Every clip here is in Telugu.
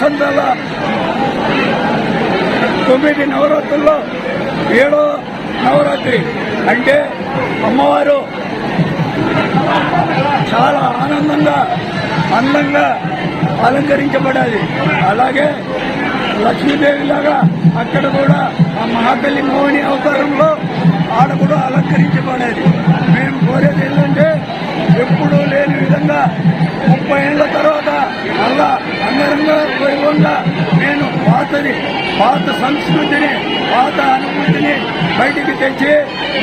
వసంతాల తొమ్మిది నవరాత్రుల్లో ఏడో నవరాత్రి. అంటే అమ్మవారు చాలా ఆనందంగా అందంగా అలంకరించబడాలి. అలాగే లక్ష్మీదేవి లాగా అక్కడ కూడా ఆ మహాతల్లి మోహిని అవతారంలో ఆడ కూడా అలంకరించబడేది. మేము కోరేది ఏంటంటే ఎప్పుడూ లేని విధంగా ముప్పై ఏళ్ళ వైభవంగా నేను పాతని పాత సంస్కృతిని పాత అనుభూతిని బయటికి తెచ్చి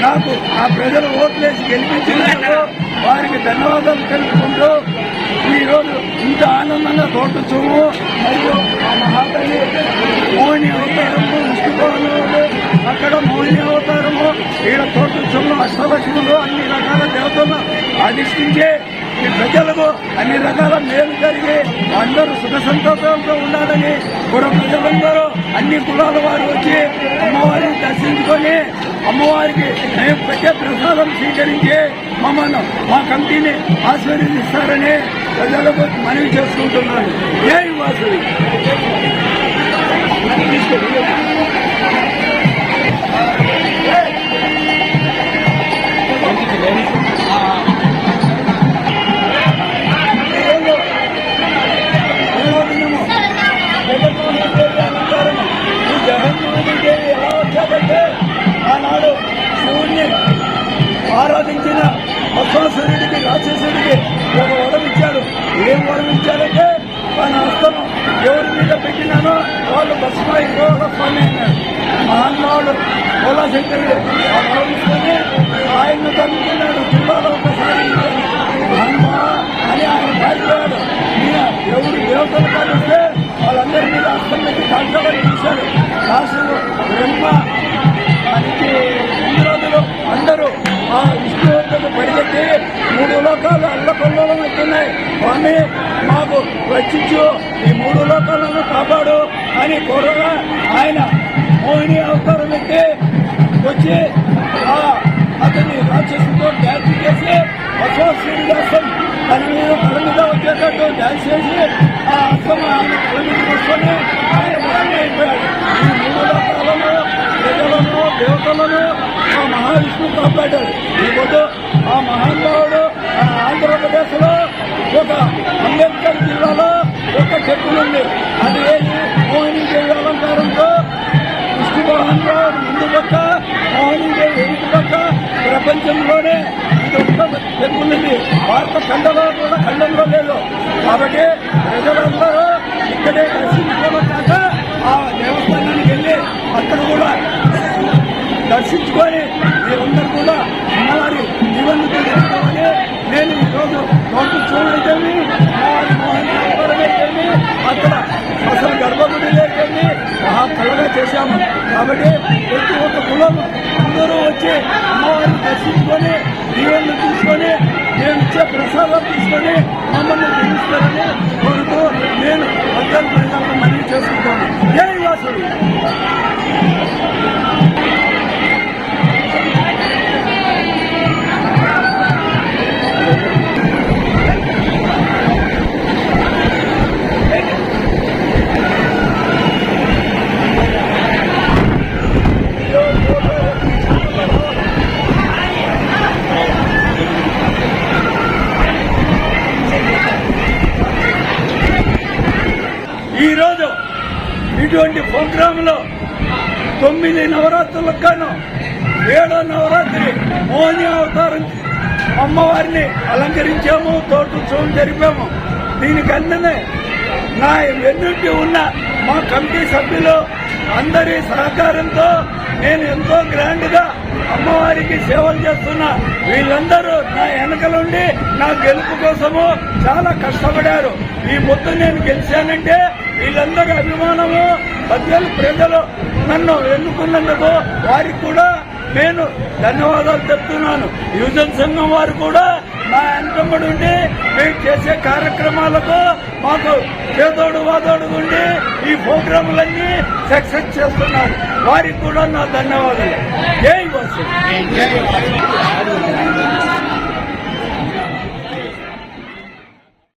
నాకు ఆ ప్రజలు ఓట్లేసి గెలిపించినందుకు వారికి ధన్యవాదాలు తెలుపుకుంటూ ఈరోజు రోజు ఇంత ఆనందంగా తోట చూము మరియు ఆ మహాతల్లి మోహిని అవతారము విష్ణుభవనంలో అక్కడ మోహిని అవతారము ఈడ తోట చూము అష్టలక్ష్ములు అన్ని రకాల దేవతలను అధిష్ఠించే ఈ ప్రజలకు అన్ని రకాల మేలు జరిగి అందరూ సుఖ సంతోషంతో ఉండాలని కూడా ప్రజలందరూ అన్ని కులాల వారు వచ్చి అమ్మవారిని దర్శించుకొని అమ్మవారికి మేము పెట్టే ప్రసాదం స్వీకరించి మమ్మల్ని మా కమిటీని ఆశీర్వదిస్తారని ప్రజలకు మనవి చేసుకుంటున్నాను. ఏ వాసులు ఎలా ఆరాధించిన భస్మాసురుడికి రాక్షసుడికి ఒక వరం ఇచ్చాడు ఏం వరం ఇచ్చాడంటే తన హస్తము ఎవరి మీద పెట్టినానో వాళ్ళు భస్మై స్వామి అన్నాడు మహానుభావుడు కోలాశంకరుడు ఆ వరం ఇస్తేనే ఆయన్ను తగ్గుతున్నాడు జిల్లాలో ఒకసారి మహానుభా అని ఆయన పారిపోయాడు ఎవరు దేవతలు కలిస్తే వాళ్ళందరి మీద అస్తం పెట్టి కాల్చబడి చూశాడు. రాసులు బ్రహ్మ స్వామి మాకు రక్షించు. ఈ మూడు లోకాలను కాపాడు అని కోరగా ఆయన మోహిని అవతారం ఎత్తి వచ్చి అతని రాక్షసుతో డ్యాన్స్ చేసి అశ్వాసుడి శ్రీనివాసం తన మీద తల మీద వచ్చేటట్టు డ్యాన్స్ చేసి ఆ అస్తం ఆయన తల మీద కూర్చొని ఆయన మరణం అయిపోయాడు ఈ మూడు లోకాలను ప్రజలను దేవతలను ఆ మహావిష్ణువు కాపాడాడు. ఈ పొద్దు ఆ మహానుభావుడు ఆ ఆంధ్రప్రదేశ్ ఒక అంబేద్కర్ జిల్లాలో ఒక చెట్టు ఉంది. అది ఏది? మోహిని దేవి అలంకారంతో విష్ణు మోహన్ ముందు పక్క మోహిని దేవి ఎదుటి పక్క ప్రపంచంలోనే ఇది ఒక్క చెప్పుంది భారత ఖండలో కూడా ఖండంలో లేదు. కాబట్టి దర్శించుకొని మీరందరూ కూడా అమ్మవారి జీవన్ను తెలుసుకోవాలి నేను ఈరోజు నోటు చూడైతేమి అమ్మవారి మోహన్ అక్కడ అసలు గర్భగుడి లేకేమి మహా కళగా చేశాము. కాబట్టి ప్రతి ఒక్క కులం అందరూ వచ్చి అమ్మవారిని దర్శించుకొని జీవన్ను తీసుకొని నేను ఇచ్చే ప్రసాదం తీసుకొని మమ్మల్ని దీవిస్తారని కోరుతూ నేను అర్థం ప్రజలకు మనవి చేసుకుంటాను. జై వాసుడు ఇటువంటి ప్రోగ్రామ్లో తొమ్మిది నవరాత్రులకు గాను ఏడో నవరాత్రి మోని అవతారం అమ్మవారిని అలంకరించాము తోట చూడు జరిపాము. దీనికి నా వెన్నుంటి ఉన్న మా కమిటీ సభ్యులు అందరి సహకారంతో నేను ఎంతో గ్రాండ్గా అమ్మవారికి సేవలు చేస్తున్నా వీళ్ళందరూ నా వెనకలుండి నా గెలుపు కోసము చాలా కష్టపడారు. ఈ పొద్దు నేను గెలిచానంటే వీళ్ళందరి అభిమానము మధ్యలో ప్రజలు నన్ను ఎన్నుకున్నందుకు వారికి కూడా నేను ధన్యవాదాలు చెప్తున్నాను. యువజన సంఘం వారు కూడా నా వెనకమ్మడి ఉండి మేము చేసే కార్యక్రమాలకు మాకు చేదోడు వాదోడు ఉండి ఈ ప్రోగ్రాములన్నీ సక్సెస్ చేస్తున్నారు. వారికి కూడా నా ధన్యవాదాలు. జై వాసు.